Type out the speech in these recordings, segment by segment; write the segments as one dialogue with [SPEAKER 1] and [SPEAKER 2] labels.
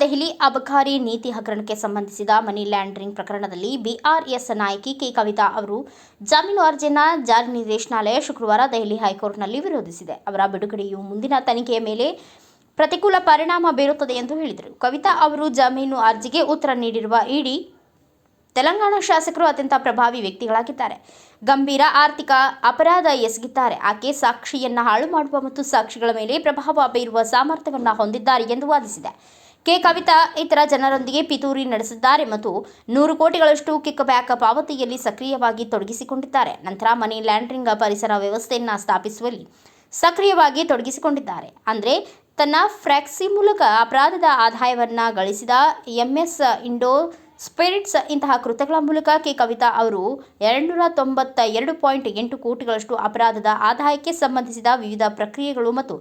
[SPEAKER 1] ದೆಹಲಿ ಅಬಕಾರಿ ನೀತಿ ಹಗರಣಕ್ಕೆ ಸಂಬಂಧಿಸಿದ ಮನಿ ಲ್ಯಾಂಡರಿಂಗ್ ಪ್ರಕರಣದಲ್ಲಿ ಬಿಆರ್ಎಸ್ ನಾಯಕಿ ಕೆ ಕವಿತಾ ಅವರು ಜಾಮೀನು ಅರ್ಜಿಯನ್ನು ಜಾರಿ ನಿರ್ದೇಶನಾಲಯ ಶುಕ್ರವಾರ ದೆಹಲಿ ಹೈಕೋರ್ಟ್ನಲ್ಲಿ ವಿರೋಧಿಸಿದೆ. ಅವರ ಬಿಡುಗಡೆಯು ಮುಂದಿನ ತನಿಖೆಯ ಮೇಲೆ ಪ್ರತಿಕೂಲ ಪರಿಣಾಮ ಬೀರುತ್ತದೆ ಎಂದು ಹೇಳಿದರು. ಕವಿತಾ ಅವರು ಜಾಮೀನು ಅರ್ಜಿಗೆ ಉತ್ತರ ನೀಡಿರುವ ಇಡಿ ತೆಲಂಗಾಣ ಶಾಸಕರು ಅತ್ಯಂತ ಪ್ರಭಾವಿ ವ್ಯಕ್ತಿಗಳಾಗಿದ್ದಾರೆ. ಗಂಭೀರ ಆರ್ಥಿಕ ಅಪರಾಧ ಎಸಗಿದ್ದಾರೆ. ಆಕೆ ಸಾಕ್ಷಿಯನ್ನ ಹಾಳು ಮಾಡುವ ಮತ್ತು ಸಾಕ್ಷಿಗಳ ಮೇಲೆ ಪ್ರಭಾವ ಬೀರುವ ಸಾಮರ್ಥ್ಯವನ್ನು ಹೊಂದಿದ್ದಾರೆ ಎಂದು ವಾದಿಸಿದೆ. ಕೆ. ಕವಿತಾ ಇತರ ಜನರೊಂದಿಗೆ ಪಿತೂರಿ ನಡೆಸಿದ್ದಾರೆ ಮತ್ತು ನೂರು ಕೋಟಿಗಳಷ್ಟು ಕಿಕ್ ಬ್ಯಾಕ್ ಪಾವತಿಯಲ್ಲಿ ಸಕ್ರಿಯವಾಗಿ ತೊಡಗಿಸಿಕೊಂಡಿದ್ದಾರೆ. ನಂತರ ಮನಿ ಲ್ಯಾಂಡ್ರಿಂಗ್ ಪರಿಸರ ವ್ಯವಸ್ಥೆಯನ್ನು ಸ್ಥಾಪಿಸುವಲ್ಲಿ ಸಕ್ರಿಯವಾಗಿ ತೊಡಗಿಸಿಕೊಂಡಿದ್ದಾರೆ. ಅಂದರೆ ತನ್ನ ಫ್ರ್ಯಾಕ್ಸಿ ಮೂಲಕ ಅಪರಾಧದ ಆದಾಯವನ್ನು ಗಳಿಸಿದ ಎಂಎಸ್ ಇಂಡೋ ಸ್ಪಿರಿಟ್ಸ್ ಇಂತಹ ಕೃತ್ಯಗಳ ಮೂಲಕ ಕೆ ಕವಿತಾ ಅವರು ಎರಡುನೂರ ತೊಂಬತ್ತ ಎರಡು ಪಾಯಿಂಟ್ ಎಂಟು ಕೋಟಿಗಳಷ್ಟು ಅಪರಾಧದ ಆದಾಯಕ್ಕೆ ಸಂಬಂಧಿಸಿದ ವಿವಿಧ ಪ್ರಕ್ರಿಯೆಗಳು ಮತ್ತು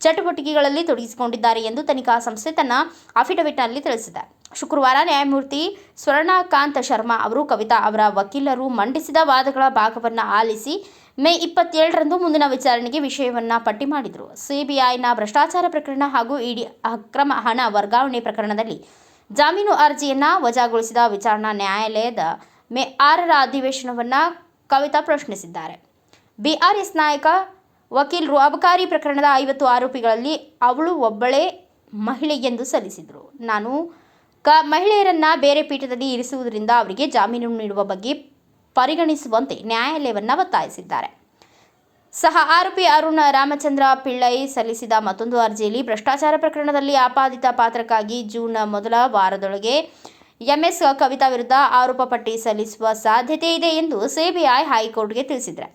[SPEAKER 1] ಚಟುವಟಿಕೆಗಳಲ್ಲಿ ತೊಡಗಿಸಿಕೊಂಡಿದ್ದಾರೆ ಎಂದು ತನಿಖಾ ಸಂಸ್ಥೆ ತನ್ನ ಅಫಿಡವಿಟ್ನಲ್ಲಿ ತಿಳಿಸಿದೆ. ಶುಕ್ರವಾರ ನ್ಯಾಯಮೂರ್ತಿ ಸ್ವರ್ಣಕಾಂತ್ ಶರ್ಮಾ ಅವರು ಕವಿತಾ ಅವರ ವಕೀಲರು ಮಂಡಿಸಿದ ವಾದಗಳ ಭಾಗವನ್ನು ಆಲಿಸಿ ಮೇ ಇಪ್ಪತ್ತೇಳರಂದು ಮುಂದಿನ ವಿಚಾರಣೆಗೆ ವಿಷಯವನ್ನು ಪಟ್ಟಿ ಮಾಡಿದರು. ಸಿಬಿಐನ ಭ್ರಷ್ಟಾಚಾರ ಪ್ರಕರಣ ಹಾಗೂ ಇಡಿ ಅಕ್ರಮ ಹಣ ವರ್ಗಾವಣೆ ಪ್ರಕರಣದಲ್ಲಿ ಜಾಮೀನು ಅರ್ಜಿಯನ್ನು ವಜಾಗೊಳಿಸಿದ ವಿಚಾರಣಾ ನ್ಯಾಯಾಲಯದ ಮೇ ಆರರ ಅಧಿವೇಶನವನ್ನು ಕವಿತಾ ಪ್ರಶ್ನಿಸಿದ್ದಾರೆ. ಬಿಆರ್ಎಸ್ ನಾಯಕ ವಕೀಲರು ಅಬಕಾರಿ ಪ್ರಕರಣದ ಐವತ್ತು ಆರೋಪಿಗಳಲ್ಲಿ ಅವಳು ಒಬ್ಬಳೇ ಮಹಿಳೆ ಎಂದು ಸಲ್ಲಿಸಿದರು. ನಾನು ಕ ಮಹಿಳೆಯರನ್ನ ಬೇರೆ ಪೀಠದಲ್ಲಿ ಇರಿಸುವುದರಿಂದ ಅವರಿಗೆ ಜಾಮೀನು ನೀಡುವ ಬಗ್ಗೆ ಪರಿಗಣಿಸುವಂತೆ ನ್ಯಾಯಾಲಯವನ್ನು ಒತ್ತಾಯಿಸಿದ್ದಾರೆ. ಸಹ ಆರೋಪಿ ಅರುಣ್ ರಾಮಚಂದ್ರ ಪಿಳ್ಳೈ ಸಲ್ಲಿಸಿದ ಮತ್ತೊಂದು ಅರ್ಜಿಯಲ್ಲಿ ಭ್ರಷ್ಟಾಚಾರ ಪ್ರಕರಣದಲ್ಲಿ ಆಪಾದಿತ ಪಾತ್ರಕ್ಕಾಗಿ ಜೂನ್ ಮೊದಲ ವಾರದೊಳಗೆ ಎಂಎಸ್ ಕವಿತಾ ವಿರುದ್ಧ ಆರೋಪ ಪಟ್ಟಿ ಸಲ್ಲಿಸುವ ಸಾಧ್ಯತೆ ಇದೆ ಎಂದು ಸಿಬಿಐ ಹೈಕೋರ್ಟ್ಗೆ ತಿಳಿಸಿದ್ದಾರೆ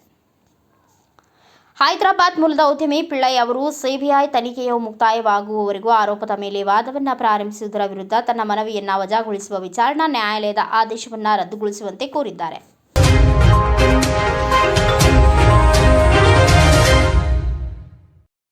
[SPEAKER 1] ಹೈದರಾಬಾದ್ ಮೂಲದ ಉದ್ಯಮಿ ಪಿಳ್ಳೈ ಅವರು ಸಿಬಿಐ ತನಿಖೆಯು ಮುಕ್ತಾಯವಾಗುವವರೆಗೂ ಆರೋಪದ ಮೇಲೆ ವಾದವನ್ನು ಪ್ರಾರಂಭಿಸುವುದರ ವಿರುದ್ಧ ತನ್ನ ಮನವಿಯನ್ನು ವಜಾಗೊಳಿಸುವ ವಿಚಾರಣಾ ನ್ಯಾಯಾಲಯದ ಆದೇಶವನ್ನು ರದ್ದುಗೊಳಿಸುವಂತೆ ಕೋರಿದ್ದಾರೆ.